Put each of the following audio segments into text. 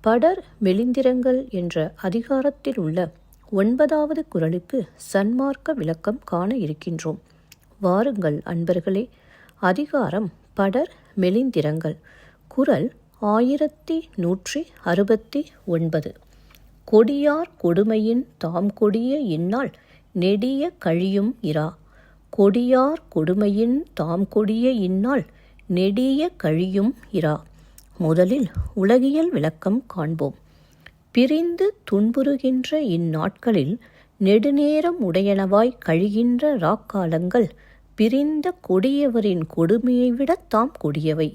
படர் மெலிந்திரங்கள் என்ற அதிகாரத்தில் உள்ள ஒன்பதாவது குரலுக்கு சன்மார்க்க விளக்கம் காண இருக்கின்றோம். வாருங்கள் அன்பர்களே அதிகாரம் படர் மெலிந்திரங்கள் குரல் ஆயிரத்தி நூற்றி அறுபத்தி ஒன்பது. கொடியார் கொடுமையின் தாம் கொடிய இந்நாள் நெடிய கழியும் இரா. கொடியார் கொடுமையின் தாம் கொடிய இந்நாள் நெடிய கழியும் இரா. முதலில் உலகியல் விளக்கம் காண்போம். பிரிந்து துன்புறுகின்ற இந்நாட்களில் நெடுநேரம் உடையனவாய் கழிகின்ற ராக்காலங்கள் பிரிந்த கொடியவரின் கொடுமையை விட தாம் கொடியவை.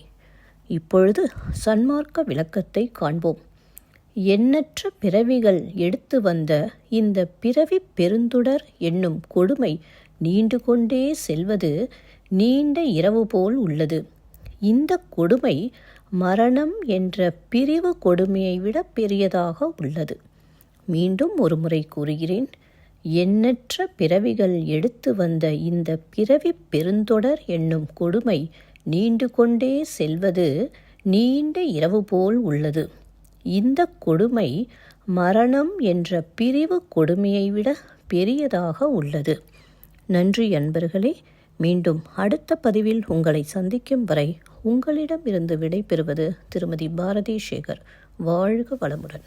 இப்பொழுது சன்மார்க்க விளக்கத்தை காண்போம். எண்ணற்ற பிறவிகள் எடுத்து வந்த இந்த பிறவி பெருந்துடர் என்னும் கொடுமை நீண்டு கொண்டே செல்வது நீண்ட இரவு போல் உள்ளது. இந்த கொடுமை மரணம் என்ற பிரிவு கொடுமையை விட பெரியதாக உள்ளது. மீண்டும் ஒரு முறை கூறுகிறேன் எண்ணற்ற பிறவிகள் எடுத்து வந்த இந்த பிறவி பெருந்தொடர் என்னும் கொடுமை நீண்டு கொண்டே செல்வது நீண்ட இரவு போல் உள்ளது. இந்த கொடுமை மரணம் என்ற பிரிவு கொடுமையை விட பெரியதாக உள்ளது. நன்றி அன்பர்களே மீண்டும் அடுத்த பதிவில் உங்களை சந்திக்கும் வரை உங்களிடம் இருந்து திருமதி பாரதி சேகர் வாழ்க வளமுடன்.